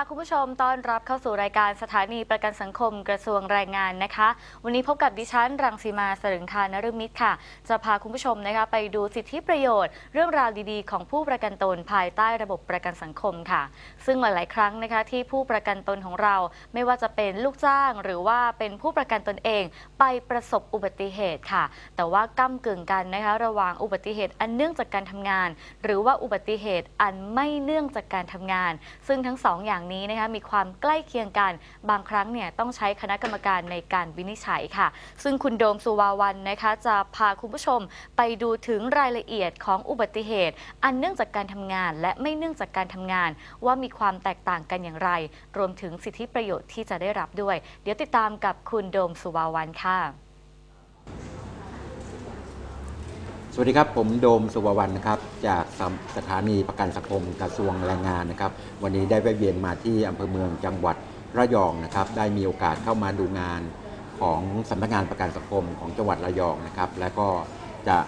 ค่ะคุณผู้ชมต้อนรับเข้าสู่รายการสถานีประกันสังคมกระทรวงแรงงานนะคะ วันนี้พบกับดิฉันรังสีมาสรึงคานฤมิตรค่ะ จะพาคุณผู้ชมนะคะไปดูสิทธิประโยชน์ เรื่องราวดีๆ ของผู้ประกันตนภายใต้ระบบประกันสังคมค่ะ ซึ่งหลายๆ ครั้งนะคะที่ผู้ประกันตนของเราไม่ว่าจะเป็นลูกจ้าง หรือว่าเป็นผู้ประกันตนเอง ไปประสบอุบัติเหตุค่ะ แต่ว่าก้ากึ่งกันนะคะระหว่างอุบัติเหตุอันเนื่องจากการทำงาน หรือว่าอุบัติเหตุอันไม่เนื่องจากการทำงาน ซึ่งทั้งสองอย่างนี้นะคะมีความใกล้เคียงกัน บางครั้งเนี่ยต้องใช้คณะกรรมการในการวินิจฉัยค่ะ ซึ่งคุณโดมสุวาวันนะคะจะพาคุณผู้ชมไปดูถึงรายละเอียดของอุบัติเหตุ อันเนื่องจากการทำงาน และไม่เนื่องจากการทำงาน ว่ามีความแตกต่างกันอย่างไร รวมถึงสิทธิประโยชน์ที่จะได้รับด้วย เดี๋ยวติดตามกับคุณโดมสุวาวันค่ะ สวัสดีครับ ผมโดมสุวรรณนะครับจากสถานีประกันสังคมกระทรวงแรงงานนะครับ วันนี้ได้แวะเวียนมาที่อำเภอเมืองจังหวัดระยองนะครับ ได้มีโอกาสเข้ามาดูงานของสำนักงานประกันสังคมของจังหวัดระยองนะครับ และก็จะ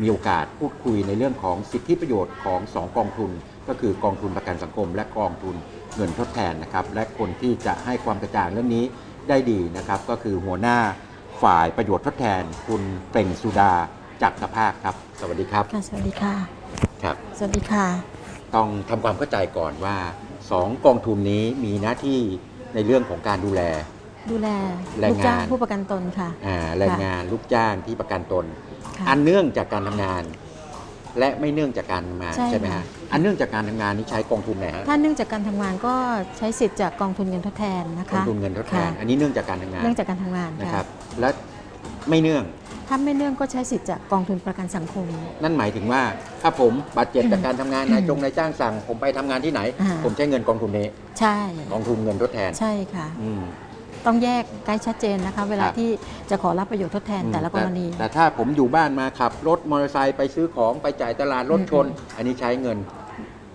มีโอกาสพูดคุยในเรื่องของสิทธิประโยชน์ของสองกองทุน ก็คือกองทุนประกันสังคม และกองทุนเงินทดแทนนะครับ และคนที่จะให้ความกระจ่างเรื่องนี้ได้ดีนะครับ ก็คือหัวหน้าฝ่ายประโยชน์ทดแทน คุณเปล่งสุดา จากสภาพครับ สวัสดีครับ ค่ะสวัสดีค่ะ ครับ สวัสดีค่ะ ต้องทำความเข้าใจก่อนว่าสองกองทุนนี้มีหน้าที่ในเรื่องของการดูแล ดูแลแรงลูกจ้างงานผู้ประกันตนค่ะ อ่าแรงงานลูกจ้างที่ประกันตน ค่ะ อันเนื่องจากการทำงาน และไม่เนื่องจากการทำงานใช่ใช่ไหมค่ะ ฮะอันเนื่องจากการทำงานนี่ใช้กองทุนไหนฮะถ้าเนื่องจากการทำงานก็ใช้สิทธิ์จากกองทุนเงินทดแทนนะกองคะทุนเงินทดแทนค่ะอันนี้เนื่องจากการทำงานเนื่องจากการทำงานนะครัค่ะบและไม่เนื่อง ถ้าไม่เนื่องก็ใช้สิทธิ์จากกองทุนประกันสังคม นั่นหมายถึงว่าถ้าผมบาดเจ็บจากการทำงานอืมนายจงนายจ้างสั่ง ผมไปทำงานที่ไหน อ่า ผมใช้เงินกองทุนนี้ใช่ กองทุนเงินทดแทนใช่ค่ะ อืม ต้องแยกใกล้ชัดเจนนะคะ เวลาครับ ที่จะขอรับประโยชน์ทดแทนแต่ละกรณีแต่แต่ถ้าผมอยู่บ้านมาขับรถมอเตอร์ไซค์ไปซื้อของไปจ่ายตลาดรถชนอืมอันนี้ใช้เงิน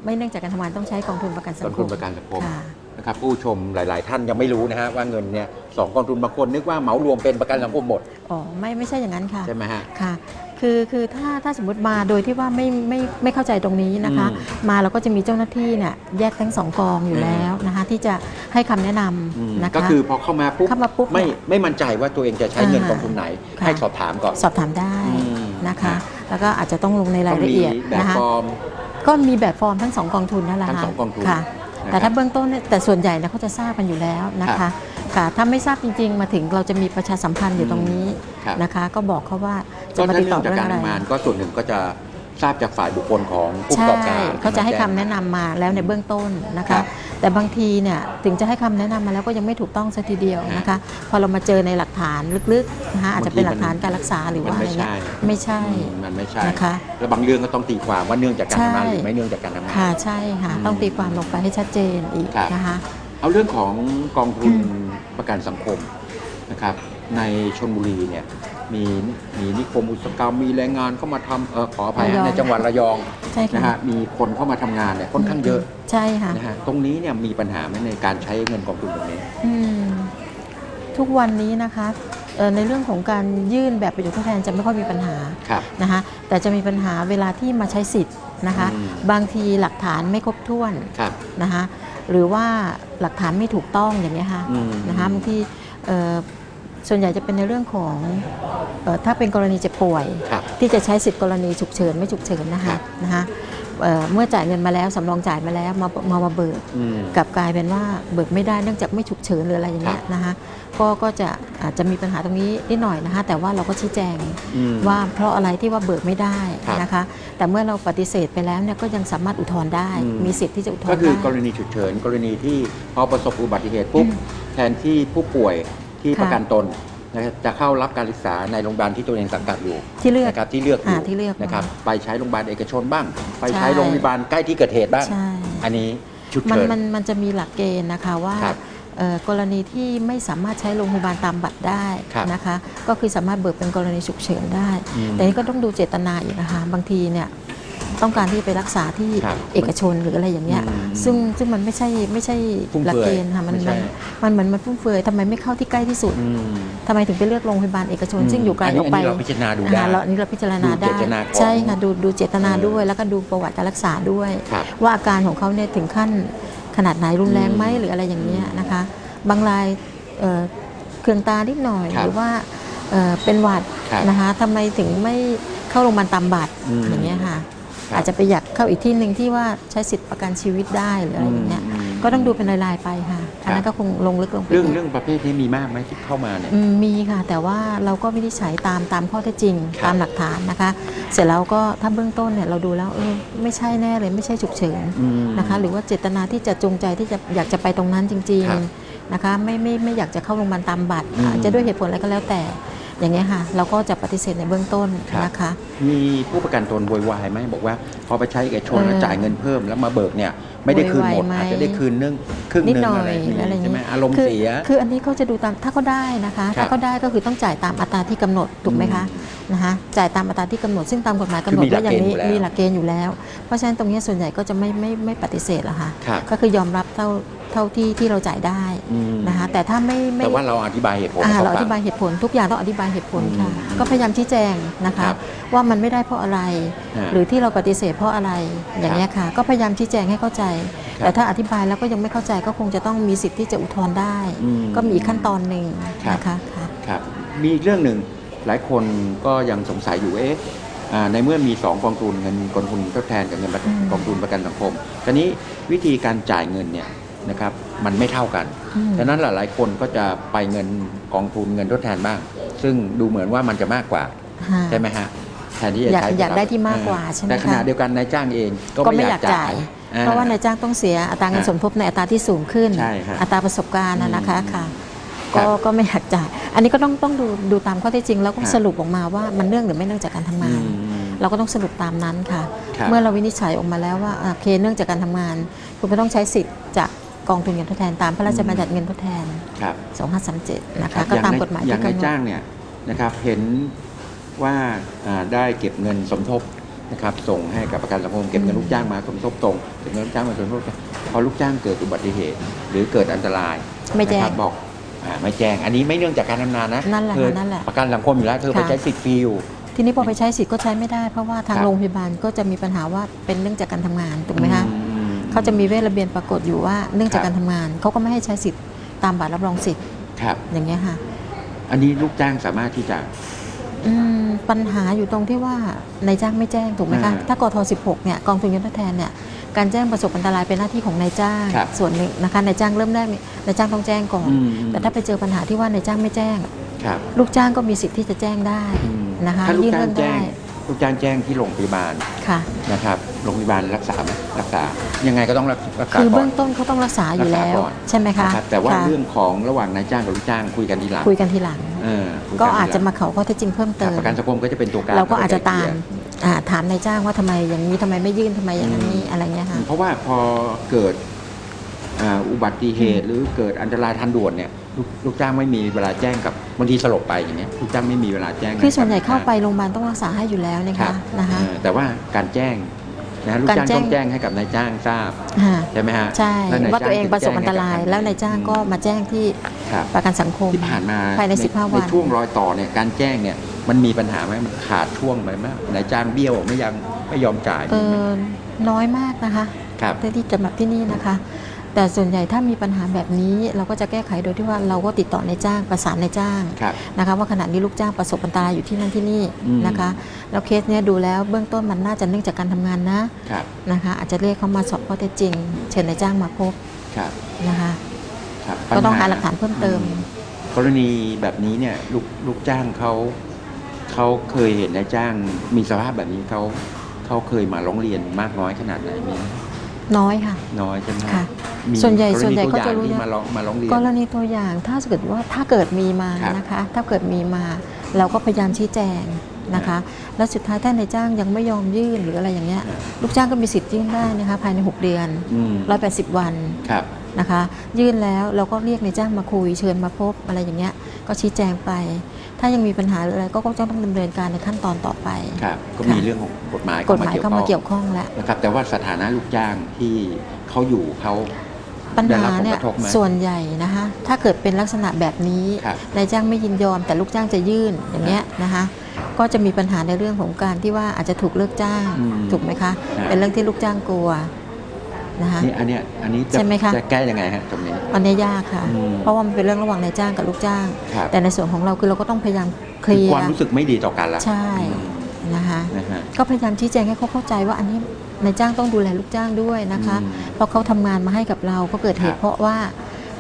ไม่เนื่องจากการทำงานต้องใช้กองทุนประกันสักงองคทุนมประกันสังคม ค่ะ นะครับผู้ชมหลาย ๆ ท่านยังไม่รู้นะฮะว่าเงินเนี่ยสองกองทุนบางคนนึกว่าเหมารวมเป็นประกันสังคมหมดอ๋อไม่ไม่ใช่อย่างนั้นค่ะใช่ไหมฮะ ค่ะ คือคือถ้าถ้าสมมติมาโดยที่ว่าไม่ไม่ไม่เข้าใจตรงนี้นะคะ อืมมาเราก็จะมีเจ้าหน้าที่เนี่ยแยกทั้งสองกองอยู่แล้วนะคะ ที่จะให้คำแนะนอืมำนะคะ ก็คือพอเข้ามาปุ๊บเข้ามาปุ๊บไม่ไม่มั่นใจว่าตัวเองจะใช้เงินอ่ากองทุนไหน ค่ะ ให้สอบถามก่อน สอบถามได้อืมนะคะค่ะแล้วก็อาจจะต้องลงในรายละเอียดต้องมีแบบนะคะ ฟอร์ม ก็มีแบบฟอร์มทั้งสองกองทุนนั่นแหละทั้งค่ะสองกองทุน ค่ะนะครับ แต่ถ้าเบื้องต้นเนี่ยแต่ส่วนใหญ่เนี่ยเขาจะทราบกันอยู่แล้วนะครัคะบค่ะถ้าไม่ทราบจริง ๆ มาถึงเราจะมีประชาสัมพันธ์อยู่ตรงนี้ครับนะคะ ก็บอกเขาว่าจะก็มาถ้าติดเนื่ต่อองจากเรื่องการอะไร ทำงานก็ส่วนหนึ่งก็จะทราบจากฝ่ายบุคคลของผู้ประใช่กอบการเขาจะให้คำมาแนะนำมาแล้วในเบื้องต้นนะครัคะ บ แต่บางทีเนี่ยถึงจะให้คำแนะนำมาแล้วก็ยังไม่ถูกต้องสัทีเดียวนะคะ พอเรามาเจอในหลักฐานลึกๆนะคะอาจจะเป็นหลักฐานการรักษาหรือว่าอะไรเงี้ยไม่ใช่อืมมันไม่ใช่นะคะแล้วบางเรื่องก็ต้องตีความว่าเนื่องจากการทำงานใช่หรือไม่เนื่องจากการทำงานค่ะใช่ค่ะอืมต้องตีความลงไปให้ชัดเจนอีกครับนะคะเอาเรื่องของกองทุนอืมประกันสังคมนะครับในชนบุรีเนี่ย มีมีนิคมอุตสาหกรรมมีแรงงานเข้ามาทำเออขออภัยฮะในจังหวัดระยองใช่นะค่ะฮะมีคนเข้ามาทำงานเนี่ยค่อนข้างเยอะใช่ค่ะ นะฮะตรงนี้เนี่ยมีปัญหาไหมในการใช้เงินกองทุนตรงนี้ อืมทุกวันนี้นะคะเอ่อในเรื่องของการยื่นแบบประโยชน์ทดแทนจะไม่ค่อยมีปัญหาครับ นะคะแต่จะมีปัญหาเวลาที่มาใช้สิทธิ์นะคะ อืม บางทีหลักฐานไม่ครบถ้วนครับ นะคะหรือว่าหลักฐานไม่ถูกต้องอย่างนี้ยค่ะอืมนะคะบางทีเอ่อ ส่วนใหญ่จะเป็นในเรื่องของเออถ้าเป็นกรณีเจ็บป่วยครับที่จะใช้สิทธิ์กรณีฉุกเฉินไม่ฉุกเฉินนะครัคะบนะคะเอ่อเมื่อจ่ายเงินมาแล้วสำรองจ่ายมาแล้วมามามาเบิกอืมกลับกลายเป็นว่าเบิกไม่ได้เนื่องจากไม่ฉุกเฉินหรืออะไรอย่างเงี้ยนะคะก็ก็จะอาจจะมีปัญหาตรงนี้นิดหน่อยนะคะแต่ว่าเราก็ชี้แจงอืมว่าเพราะอะไรที่ว่าเบิกไม่ได้ครับนะคะ แต่เมื่อเราปฏิเสธไปแล้วเนี่ยก็ยังสามารถอุทธรณ์ได้อืมมีสิทธิ์ที่จะอุทธรก็ณ์คือได้กรณีฉุกเฉินกรณีที่พอประสบอุบัติเหตุปุ๊บอืมแทนที่ผู้ป่วย ที่ค่ะประกันตนนะครับจะเข้ารับการรักษาในโรงพยาบาลที่ตัวเองสังกัดอยู่ที่เลือกนะครับที่เลือกอยู่อ่าที่เลือกนะครับไปใช้โรงพยาบาลเอกชนบ้าง ไปใช้ใช่ โรงพยาบาลใกล้ที่เกิดเหตุบ้าง ใช่ อันนี้ฉุกมันเฉิน มันมันจะมีหลักเกณฑ์นะคะว่าครับเอ่อกรณีที่ไม่สามารถใช้โรงพยาบาลตามบัตรได้ครับนะคะ ก็คือสามารถเบิกเป็นกรณีฉุกเฉินได้ อืมแต่นี่ก็ต้องดูเจตนาอีกนะคะ บางทีเนี่ย ต้องการที่ไปรักษาที่ครับเอกชนหรืออะไรอย่างเงี้ยอืมซึ่งซึ่งมันไม่ใช่ไม่ใช่ฟุ่มหลักเฟือยเกณฑ์ค่ะมันไม่ใช่ มันมันเหมือนมันฟุ่มเฟือยทำไมไม่เข้าที่ใกล้ที่สุดอืม ทำไมถึงไปเลือกโรงพยาบาลเอกชน ซึ่งอยู่ไกลอันอนี้อกไปอันนี้เราพิจารณาดูได้ อ่เราอันนี้เราพิจารณาดูได้ เจตนาของใช่ค่ะดูดูเจตนาเออด้วย แล้วก็ดูประวัติการรักษาด้วย ครับว่าอาการของเขาเนี่ยถึงขั้นขนาดไหนรุนแรงไหมหรืออะไรอย่างเงี้ยนะคะ บางรายเอ่อเคืองตานิดหน่อยครับหรือว่าเอ่อเป็นหวัดครับนะคะทำไมถึงไม่เข้าโรงพยาบาลตามบัตรอืม อย่างเงี้ยค่ะครับ อาจจะไปอยากเข้าอีกที่หนึ่งที่ว่าใช้สิทธิประกันชีวิตได้หรืออะไรอย่างเงี้ยอืมก็ต้องดูเป็นรายๆไปค่ะอันนั้นก็คงลงลึกลงไปเรื่องอีกเรื่องประเภทนี้มีมากไหมที่เข้ามาเนี่ยอืมมีค่ะ แต่ว่าเราก็วินิจฉัยตามตามข้อเท็จจริงครับตามหลักฐานนะคะ เสร็จแล้วก็ถ้าเบื้องต้นเนี่ยเราดูแล้วเออไม่ใช่แน่เลยไม่ใช่ฉุกเฉินอืมนะคะ หรือว่าเจตนาที่จะจงใจที่จะอยากจะไปตรงนั้นจริงครับๆนะคะไม่ไม่ไม่อยากจะเข้าโรงพยาบาลตามบัตรอืมอาจจะด้วยเหตุผลอะไรก็แล้วแต่ อย่างเงี้ยค่ะ เราก็จะปฏิเสธในเบื้องต้นครับนะคะ มีผู้ประกันตนโวยวายไหมบอกว่าพอไปใช้เอกชนแล้วเออจ่ายเงินเพิ่มแล้วมาเบิกเนี่ยไม่ได้คืนหมดโวยวายไหมอาจจะได้คืนนึงครึ่งนิดหนึงหน่ออะไรยหรืออะไรอย่างใช่ไหมนี้อารมณ์คือเสีย คืออันนี้เขาจะดูตามถ้าเขาได้นะคะครับถ้าเขาได้ก็คือต้องจ่ายตามอัตราที่กำหนดถูกไหมคะอืนะคะจ่ายตามอัตราที่กำหนดซึ่งตามกฎหมายกำหนดคือมีหลัไว้กอย่างนี้เกณฑ์อยู่แล้วมีหลักเกณฑ์อยู่แล้ว เพราะฉะนั้นตรงนี้ส่วนใหญ่ก็จะไม่ไม่ไม่ปฏิเสธหรอกค่ะครับก็คือยอมรับเท่า เท่าที่ที่เราจ่ายได้อืมนะคะแต่ถ้าไม่ไม่แต่ว่าเราอธิบายเหตุผลอ่าให้เราอฟังธิบายเหตุผลทุกอย่างต้องอธิบายเหตุผลค่ะอืมก็พยายามชี้แจงนะคะครับว่ามันไม่ได้เพราะอะไรฮะหรือที่เราปฏิเสธเพราะอะไรอย่างนี้ยค่ะ ก็พยายามชี้แจงให้เข้าใจครับแต่ถ้าอธิบายแล้วก็ยังไม่เข้าใจก็คงจะต้องมีสิทธิ์ที่จะอุทธรณ์ได้อืมก็มีอีกขั้นตอนหนึ่งครับนะคะค่ะครับมีอีกเรื่องหนึ่งหลายคนก็ยังสงสัยอยู่เอ๊ะอ่าในเมื่อมี 2 กองทุนเงินกองทุนทดแทนกับเงินประอืมกองทุนประกันสังคมทีนี้วิธีการจ่ายเงินเนี่ย นะครับมันไม่เท่ากันอืมดังนั้นหลายๆคนก็จะไปเงินกองทุนเงินทดแทนบ้าง ซึ่งดูเหมือนว่ามันจะมากกว่าค่ะใช่ไหมฮะแทนที่จะอยากใช้อยากได้ที่มากกว่าใช่ไหมแต่ขณะคะเดียวกันนายจ้างเองก็ก็ไม่ไม่อายอยากกจ่าจ่ายยอ่เพราะว่านายจ้างต้องเสียอัตราเงินฮะสมทบในอัตราที่สูงขึ้นใช่ฮะอัตราประสบการณ์นะนะคะอืมค่ะครัก็บก็ไม่อยากจ่าย อันนี้ก็ต้องต้องดูดูตามข้อเท็จจริง แล้วก็ฮะสรุปออกมาว่ามันเนื่องหรือไม่เนื่องจากการทำงานอืมเราก็ต้องสรุปตามนั้นค่ะครับเมื่อเราวินิจฉัยออกมาแล้วว่าอะโอเคเนื่องจากการทำงาน คุณก็ต้องใช้สิทธิ์จาก กองทุนเงินทดแทนตามพระราชบัญญัติเงินทดแทน ครับ2537 นะครัคะบก็ตามองกฎหมายอย่าที่งนายกำหนจ้างดเนี่ยนะครับเห็นว่าอ่าได้เก็บเงินสมทบนะครับส่งให้กับประกันสังคมเก็บเงินอืมลูกจ้างมาสมทบตรงเก็บเงินลูกจ้างมาสมทบตรงพอลูกจ้างเกิดอุบัติเหตุ หรือเกิดอันตรายไม่แจ้นะคง รับบอกอ่าไม่แจ้ง อันนี้ไม่เนื่องจากการทำงานนะนั่นแหละเธอนั่นแหละประกันสังคมอยู่แล้วเธอไปค่ะ ใช้สิทธิ์ฟรีอยู่ ทีนี้พอไปใช้สิทธิ์ก็ใช้ไม่ได้ เพราะว่าทางครับ โรงพยาบาลก็จะมีปัญหาว่าเป็นเนื่องจากการทำงานถูกไหมคะอืม เขาจะมีเวทระเบียนปรากฏอยู่ว่าเนื่องจากครับการทำงานเขาก็ไม่ให้ใช้สิทธิ์ตามบัตรรับรองสิทธิ์ครับอย่างเงี้ยค่ะ อันนี้ลูกจ้างสามารถที่จะอืมปัญหาอยู่ตรงที่ว่านายจ้างไม่แจ้งถูกไหมคะอ่าถ้ากท16เนี่ยกองทุนเงินทดแทนเนี่ยการแจ้งประสบอันตรายเป็นหน้าที่ของนายจ้างครับส่วนหนึ่งนะคะนายจ้างเริ่มแรกเนี่ยนายจ้างต้องแจ้งก่อนอืมแต่ถ้าไปเจอปัญหาที่ว่านายจ้างไม่แจ้งครับลูกจ้างก็มีสิทธิ์ที่จะแจ้งได้อืมนะคะถ้าลูกยื่นจ้าเรื่องงแจ้ได้ง ลูกจ้างแจ้งที่โรงพยาบาลค่ะ นะครับโรงพยาบาลรักษาไหมรักษายังไงก็ต้องรักรักษาคือก่อเบื้น องต้นเขาต้องรักษาอยู่แล้ว รักษาก่อน ใช่ไหมคะนะครับแต่ว่าค่ะเรื่องของระหว่างนายจ้างกับลูกจ้างคุยกันทีหลังคุยกันทีหลัง เออคุยนก็ทีหลังอาจจะมาเขาข้อเท็จจริงเพิ่มครัเติบม ประกันสังคมก็จะเป็นตัวกลางเราก็อาจจะเข้ตาไปมไกลี่ยอ่าถามนายจ้างว่าทำไมอย่างนี้ทำไมไม่ยื่นทำไมอย่างนั้นอืมนี้อะไรเงี้ยค่ะ เพราะว่าพอเกิดอ่าอุบัติเหตุหรือเกิดอันตรายทันด่วนเนี่ย ลูกลูกจ้างไม่มีเวลาแจ้งกับบางทีสลบไปอย่างเงี้ยลูกจ้างไม่มีเวลาแจ้งคือส่วนใหญ่กับเข้าไปโรงพยาบาลต้องรักษาให้อยู่แล้วนะครัคะบนะคะเออแต่ว่าการแจ้งนะลูกการจ้างแจ้งต้องแจ้งให้กับนายจ้างทราบอ่าใช่ไหมฮะใช่แล้นยว่าตัวเองจ้ประสบอันตรายแจ้งให้กับแล้วนายจ้างก็มาแจ้งที่ครับประกันสังคมที่ผ่านมาภายใน15วันในช่วงรอยต่อเนี่ยการแจ้งเนี่ยมันมีปัญหาไหมมันขาดช่วงไปไหมนายจ้างเบี้ยวไม่ยังไม่ยอมจ่ายเออน้อยมากนะคะครับที่ที่จะมาที่นี่นะคะ แต่ส่วนใหญ่ถ้ามีปัญหาแบบนี้เราก็จะแก้ไขโดยที่ว่าเราก็ติดต่อนายจ้างประสานนายจ้างครับนะคะว่าขณะนี้ลูกจ้างประสบอันตรายอยู่ที่นั่นที่นี่อืมนะคะแล้วเคสเนี้ยดูแล้วเบื้องต้นมันน่าจะเนื่องจากการทำงานนะครับนะคะอาจจะเรียกเขามาสอบข้อเท็จจริง เชิญนายจ้างมาพบครับนะคะครับก็ต้องปัญหาหลักฐานเพิ่มเติมอืกรณีแบบนี้เนี่ยลูกลูกจ้างเขาเขาเคยเห็นนายจ้างมีสภาพแบบนี้เขาเขาเคยมาร้องเรียนมากน้อยขนาดไหนมีไหม น้อยค่ะ น้อยใช่ไหมค่ะมีส่วนใหญ่กรณีส่วนใหญ่ก็จะรู้ตัวอย่างที่นะมาร้องมาร้องเรียน กรณีตัวอย่างถ้าเกิดว่าถ้าเกิดมีมาครับนะคะ ถ้าเกิดมีมาเราก็พยายามชี้แจงนะคะแล้วสุดท้ายถ้านายจ้างยังไม่ยอมยื่นหรืออะไรอย่างเงี้ยครับ ลูกจ้างก็มีสิทธิ์ยื่นได้นะคะภายใน 6 เดือน อืม180 วันครับ นะคะ ยื่นแล้วเราก็เรียกนายจ้างมาคุยเชิญมาพบอะไรอย่างเงี้ยก็ชี้แจงไป ถ้ายังมีปัญหาหรืออะไรก็ก็จะต้องดำเนินการในขั้นตอนต่อไปครับก็มีเรื่องของกฎหมายกฎหมายเข้ามาเกี่ยวข้องข้องแล้วนะครับ แต่ว่าสถานะลูกจ้างที่เขาอยู่เขาปัญได้หารับผลเนี่กยระทบไหมส่วนใหญ่นะคะถ้าเกิดเป็นลักษณะแบบนี้ครับนายจ้างไม่ยินยอม แต่ลูกจ้างจะยื่นอย่างเงี้ยนะคะก็จะมีปัญหาในเรื่องของการที่ว่าอาจจะถูกเลิกจ้างอืมถูกไหมคะครับเป็นเรื่องที่ลูกจ้างกลัว นะคะ นี่อันเนี้ยอันนี้จะใช่ไหมคะ จะแก้ยังไงฮะตรงนี้ อันเนี้ยยากค่ะ อืมเพราะว่ามันเป็นเรื่องระหว่างนายจ้างกับลูกจ้าง ครับ แต่ในส่วนของเราคือเราก็ต้องพยายามเคลียความร์รู้สึกไม่ดีต่อกันละใช่อืมนะคะ นะฮะ ก็พยายามชี้แจงให้เขาเข้าใจว่าอันนี้นายจ้างต้องดูแลลูกจ้างด้วยนะคะ อืมเพราะเขาทำงานมาให้กับเราก็เกิดเหครัตุบเพราะว่า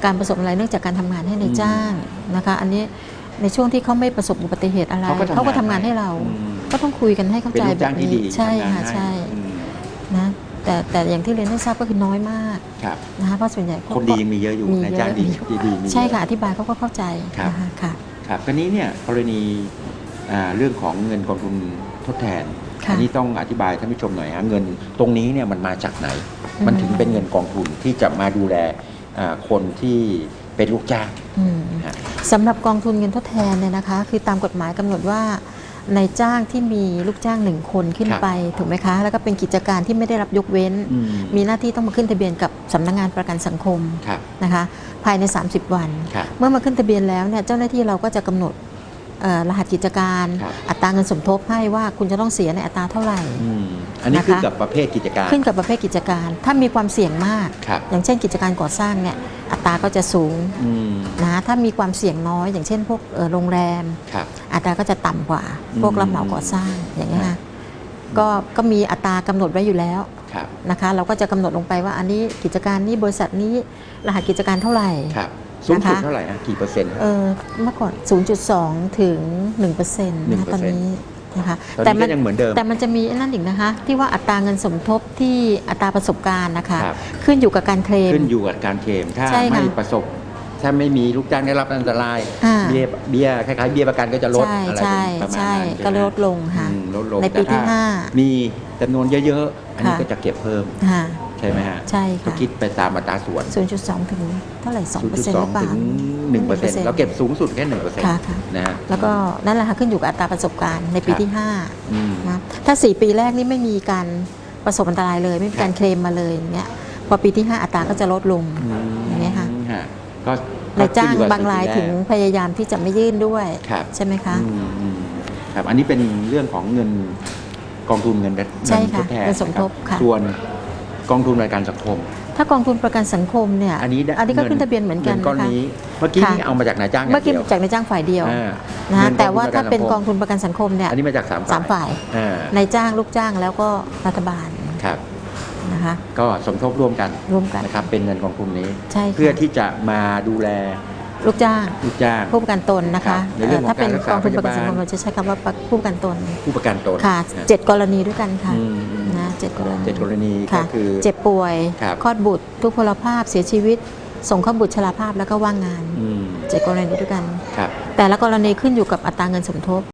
การประสบอะไรเนื่องจากการทำงานให้นายจ้างนะคะ อันนี้ในช่วงที่เขาไม่ประสบอุบัติเหตุอะไรเขาก็ทำงานก็ทำงานให้เรา อืม ก็ต้องคุยกันให้เข้าเป็นใจลูกแบจ้างบที่นี้ดีใช่ทำงานค่ะห้ใช่ อืมนะ แต่แต่อย่างที่เรียนให้ทราบก็คือน้อยมากครับนะคะเพราะส่วนใหญ่เขาคนดียังมีเยอะอยู่มีนายจ้างเยอะดีมีดีดีมีใช่เยอค่ะอธิบายเขาก็เข้าใจครับนะคะค่ะครับก็นี้เนี่ยกรณีอ่าเรื่องของเงินกองทุนทดแทนค่ะอันี้ต้องอธิบายท่านผู้ชมหน่อยฮะเงินตรงนี้เนี่ยมันมาจากไหนอืมมันถึงเป็นเงินกองทุนที่จะมาดูแลอ่าคนที่เป็นลูกจ้างอืมฮะสำหรับกองทุนเงินทดแทนเนี่ยนะคะ คือตามกฎหมายกำหนดว่า นายจ้างที่มีลูกจ้างหนึ่งคนขึ้นครับไปถูกไหมคะ แล้วก็เป็นกิจการที่ไม่ได้รับยกเว้นอืมมีหน้าที่ต้องมาขึ้นทะเบียนกับสำนักงานประกันสังคมครับนะคะ ภายใน 30 วันครับเมื่อมาขึ้นทะเบียนแล้วเนี่ยเจ้าหน้าที่เราก็จะกำหนดเอ่อรหัสกิจการครับอัตราเงินสมทบให้ว่าคุณจะต้องเสียในอัตราเท่าไหร่อืมอันนี้นะคะขึ้นกับประเภทกิจการ ขึ้นกับประเภทกิจการ ถ้ามีความเสี่ยงมากครับอย่างเช่นกิจการก่อสร้างเนี่ยอัตราก็จะสูงอืมนะถ้ามีความเสี่ยงน้อย อย่างเช่นพวกเอ่อโรงแรมครับ อัตราก็จะต่ำกว่าอืมพวกรับเหมาก่อสร้างอย่างนี้ยค่ะก็ก็มีอัตรากำหนดไว้อยู่แล้วครับนะคะ เราก็จะกำหนดลงไปว่าอันนี้กิจการนี้บริษัทนี้รหัสกิจการเท่าไหร่ครับสูงสุดนะคะเท่าไหร่ฮะกี่เปอร์เซ็นต์เออเมื่อก่อน 0.2 ถึง1%นะคะตอนนี้นะคะตอนนี้ก็ยังเหมือนเดิมแต่มันจะมีไอ้นั่นอีกนะคะ ที่ว่าอัตราเงินสมทบที่อัตราประสบการณ์นะคะครับขึ้นอยู่กับการเคลมขึ้นอยู่กับการเคลมถ้าใช่ค่ะไม่ประสบ ถ้าไม่มีลูกจ้างได้รับอันตราย อ่า เบี้ยเบี้ยคล้ายๆเบี้ยประกันก็จะลดใช่อะไรใช่ประมาณใช่นั้นก็ไหมลดลงค่ะ อืมลดลงในปีแต่ที่ถ้ห้า มีจำนวนเยอะๆ อันนี้ค่ะ ก็จะเก็บเพิ่มค่ะ ใช่ไหมฮะใช่ก็ค่ะ คิดไปตามอัตราส่วน 0.2 ถึงเท่าไหร่2%หรือเป0.2ล่า ถึง1%เราเก็บสูงสุดแค่1%ค่ะค่ะ นะฮะ แล้วก็นั่นแหละค่ะขึ้นอยู่กับอัตราประสบการณ์ในปีครับ ที่อืม 5นะถ้า 4 ปีแรกนี่ไม่มีการประสบอันตรายเลย ไม่มีการเคลมมาเลยอย่างเงี้ยพอปีที่ 5 อัตราก็จะลดลงอย่างเงี้ยค่ะ ฮะก็นายจ้างขึ้นอยู่กับบางรายสิ่ถึงแรกพยายามที่จะไม่ยื่นด้วย ครับใช่ไหมคะ อืมอืมครับอันนี้เป็นเรื่องของเงินกองทุนเงินใช่เงินค่ะทดแทนเงินสมทบนรับค่ะ ส่วนกองทุนรายการสังคม ถ้ากองทุนประกันสังคมเนี่ยอันนี้ได้อันนี้ก็ขึ้นทะเบียนเหมือนกันงิก้อนนะคะ นี้เมื่อกี้ค่ะ นี่เอามาจากนายจ้างย่างเมื่อกี้ดียวจากนายจ้างฝ่ายเดียวอ่านะฮะงิแต่ว่าถ้าเป็นระกองทุนประกันสังคมเนี่ยอันนี้มาจากสามสามฝ่ายอ่านายจ้างลูกจ้างแล้วก็รัฐบาล ครับ นะคะ ก็สมทบร่วมกันร่วมกัน นะครับเป็นเงินกองทุนนี้ ใช่ค่ะเพื่อที่จะมาดูแลลูกจ้างลูกจ้าง ผู้ประกันตนนะครัคะบในเรื่องของถ้าเป็นการรักษากองทุนประกันสังคมพยาบาล เราจะใช้คำว่าผู้ประกันตนผู้ประกันตนค่ะนะเจ็ดกรณีด้วยกันค่ะอืมอืมนะเจ็ดกรณีเจ็ดกรณีก็ค่ะคือ เจ็บป่วยครับ คลอดบุตร ทุพพลภาพเสียชีวิต ส่งเข้าบุตรชราภาพแล้วก็ว่างงานอืมเจ็ดกรณีด้วยกัน ครับ แต่ละกรณีขึ้นอยู่กับอัตราเงินสมทบ